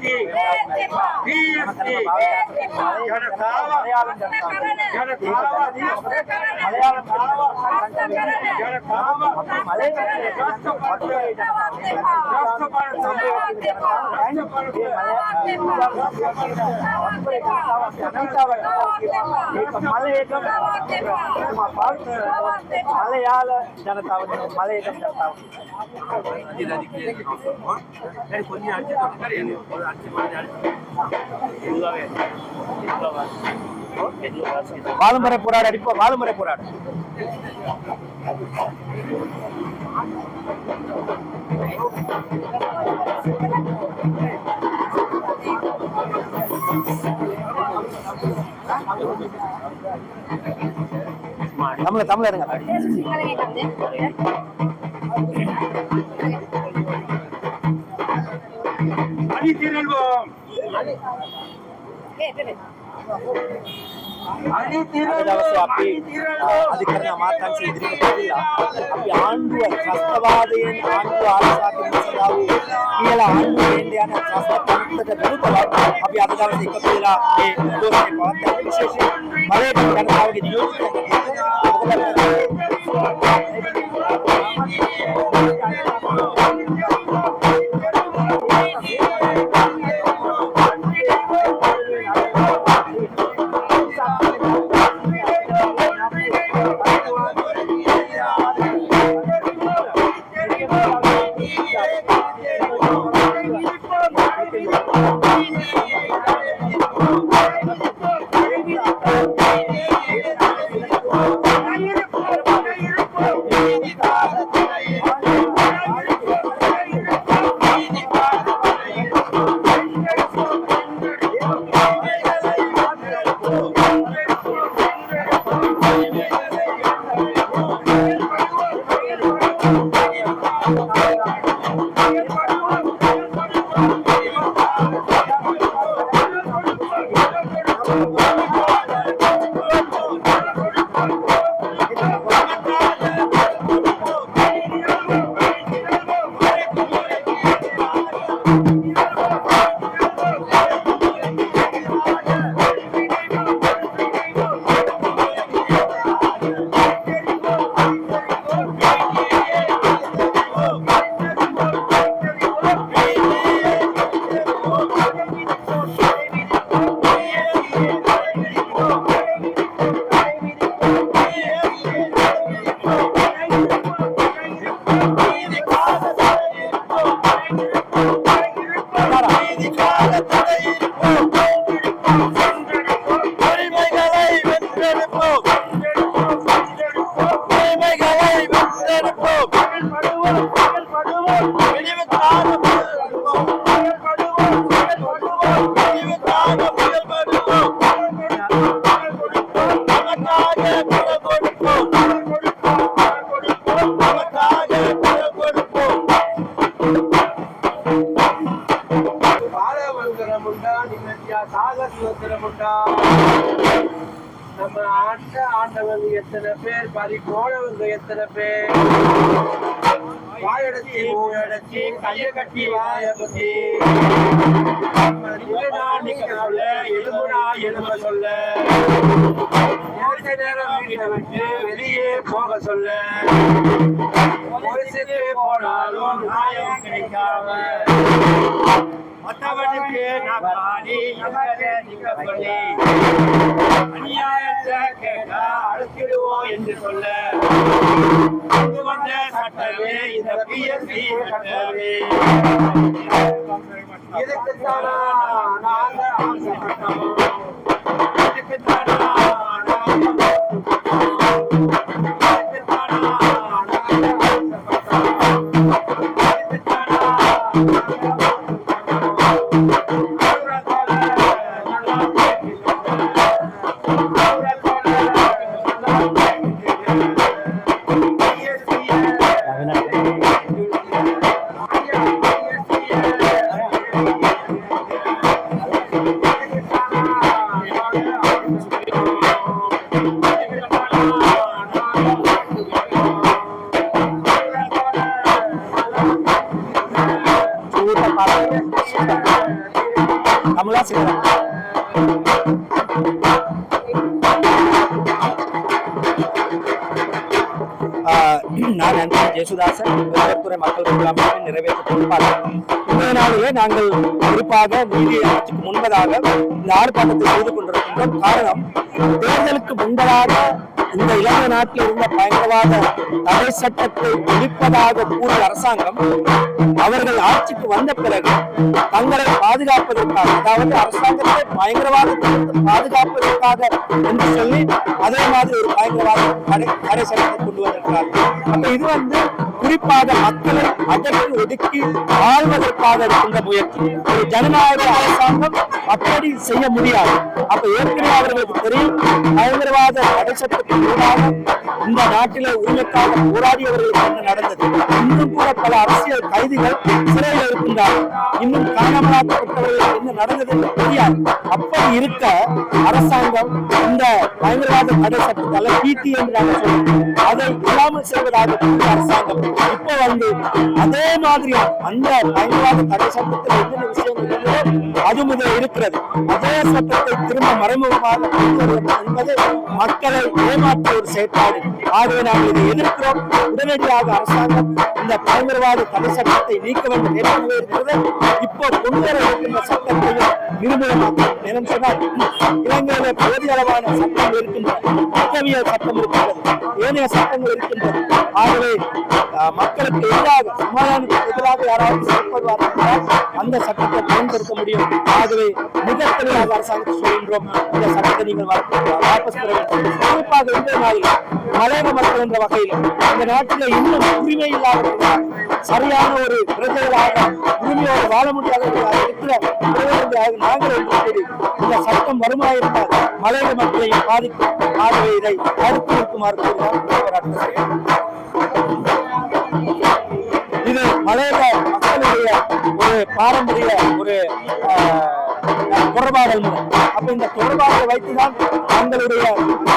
BST BST ஜனதாவா ஜனதாவா மலையாளத்தாவா மலையாள ஜனதாவை மலையகம் ஜனதாவை வாழுமுறை போராட அடிப்போம். வாழுமுறை போராட. தமிழ தமிழ் అని తిరగో ಅಧಿಕರಣ ಮಾತಾಡಿಸಿ ಎದುರಿಸುತ್ತಿಲ್ಲ ಅಲ್ಲಿ ಆಂಡು ತ್ರಾಸ್ತವಾದೇನ್ ಆಂಡು ಆಲಸಾಕಿಂದು ನಾವು ಕೇಳ ಆಂಡು ಏಂದೆ ಅನ್ನ ತ್ರಾಸ್ತ ಪಂತದ ವಿರುದ್ಧವ ಅಭಿ ಅದಗಾವ ಸಿಕ್ಕತ್ತಿಲ್ಲ ಏ ದೋಷಕ್ಕೆ ಪವಂತ ವಿಶೇಷ ಮಳೆ ಬಂದ ಅವರಿಗೆ ನಿಯೋಜಿತ Yeah. நம்ம ஆண்ட ஆண்டவங்க எத்தனை பேர் பறி போனவங்க எத்தனை பேர்? வாயடச்சி மூயடச்சி கைய கட்டி வாய பத்தி நிக்க சொல்ல எலும்புனா எலும்ப சொல்ல. நேரம் வீட்டை விட்டு வெளியே போக சொல்ல. ஒரு செத்து போனாலும் நியாயம் கிடைக்காம. மற்றவனுக்கு நான் பாடி நிக்க சொல்லி அநியாயத்தை கேட்க அழுத்திடுவோம் என்று சொல்ல। கொண்டு வந்த சட்டமே இந்த பிஎஸ்சி சட்டமே. இதுக்குத்தானா நாங்க ஆசைப்பட்டோம். நான் அன்பு ஜேசுதாசன். விவரத்துறை மக்கள் குழு அமைப்பின் நிறைவேற்ற பொறுப்பாளர் இன்றைய நாளிலே நாங்கள் குறிப்பாக நீதி ஆட்சிக்கு முன்பதாக இந்த ஆர்ப்பாட்டத்தில் செய்து கொண்டிருந்தோம் கொண்டிருக்கின்றோம் காரணம். தேர்தலுக்கு முன்பதாக இந்த இலங்கை நாட்டில் இருந்த பயங்கரவாத தடை சட்டத்தை ஒழிப்பதாக கூறிய அரசாங்கம் அவர்கள் ஆட்சிக்கு வந்த பிறகு தங்களை பாதுகாப்பதற்காக அதாவது அரசாங்கத்தை பயங்கரவாதத்தை பாதுகாப்பதற்காக என்று சொல்லி அதே மாதிரி ஒரு பயங்கரவாத தடை தடை சட்டத்தை கொண்டு வந்திருக்கிறார்கள். அப்ப இது வந்து குறிப்பாக மக்களை அடக்கி ஒதுக்கி வாழ்வதற்காக இருக்கின்ற முயற்சி. ஒரு ஜனநாயக அரசாங்கம் அப்படி செய்ய முடியாது. அப்ப ஏற்கனவே அவர்களுக்கு தெரியும் பயங்கரவாத தடை சட்டத்தின் இந்த நாட்டில உரிமைக்காக போராடியவர்களுக்கு நடந்தது. இன்னும் கூட பல அரசியல் கைதிகள் சிறையில் இருந்தால் இன்னும் காணாமலாக்கப்பட்டவர்களுக்கு என்ன நடந்தது தெரியாது. அப்படி இருக்க அரசாங்கம் இந்த பயங்கரவாத தடை சட்டத்தால பிடி என்று அதை இல்லாமல் செய்வதாக அரசாங்கம் இப்ப வந்து அதே மாதிரி அந்த பயங்கரவாத தடை சட்டத்தில் என்னென்ன விஷயங்கள் இருந்ததோ அது முதல் இருக்கிறது. அதே சட்டத்தை திரும்ப மறைமுகமாக என்பது மக்களை ஏமாற்ற ஒரு செயற்பாடு. ஆகவே நாங்கள் இதை எதிர்க்கிறோம். உடனடியாக அரசாங்கம் இந்த பயங்கரவாத தடை சட்டத்தை நீக்க வேண்டும் ஏற்கனவே இருக்கிறது. இப்போ கொண்டு வர இருக்கின்ற சட்டத்தையும் நிர்மூலமாக்கும் ஏன்னு சொன்னால் இலங்கையில போதிய அளவான சட்டங்கள் இருக்கின்றன குற்றவியல் சட்டம் இருக்கின்றது. ஏனைய சட்டங்கள் இருக்கின்றது. ஆகவே மக்களுக்கு எதிராக சமாதானத்துக்கு எதிராக யாராவது செயல்படுவார்கள்? என்றால் அந்த சட்டத்தை பயன்படுத்த முடியும். ஆகவே மிக தெளிவாக அரசாங்கத்தை சொல்கின்றோம். இந்த சட்டத்தை நீங்கள் வாபஸ் பெற வேண்டும். குறிப்பாக இந்த நாளில் மலையக மக்கள் என்ற வகையில் இந்த நாட்டில் இன்னும் உரிமை இல்லாத சரியான ஒரு பிரஜைகளாக உரிமையோடு வாழ முடியாத இருக்கிற நாங்கள் இந்த சட்டம் வருமாயிருந்தால் மலையக மக்களையும் பாதிக்கும். ஆகவே இதை தடுத்து நிற்குமாறு இது மலையக மக்களுடைய ஒரு பாரம்பரிய ஒரு ஆஹ், தொடர்பாடல் முறை அப்ப இந்த தொடர்பாடலை வைத்துதான் தங்களுடைய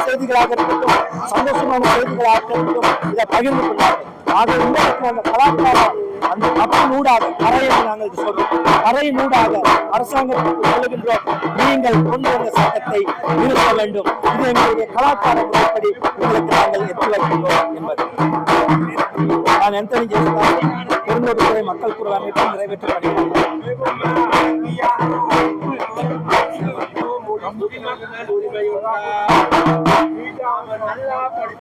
செய்திகளாக இருக்கட்டும் சந்தோஷமான செய்திகளாக இருக்கட்டும் இதை பகிர்ந்து கொண்டார்கள் ஆக அந்த கலாச்சாரம் அந்த கப்பின் ஊடாக கரையை நாங்கள் சொல்றோம். கரையின் ஊடாக அரசாங்கத்திற்கு சொல்லுகின்றோம் நீங்கள் கொண்டு வந்த சட்டத்தை நிறுத்த வேண்டும். இது எங்களுடைய கலாச்சார முறைப்படி உங்களுக்கு நாங்கள் எத்தி வைக்கின்றோம் என்பது. நான் எந்தனி ஜெயசுதாசன் பெருந்தொடுத்துறை மக்கள் குரல் அமைப்பில் நிறைவேற்றப்படுகிறேன். lugar.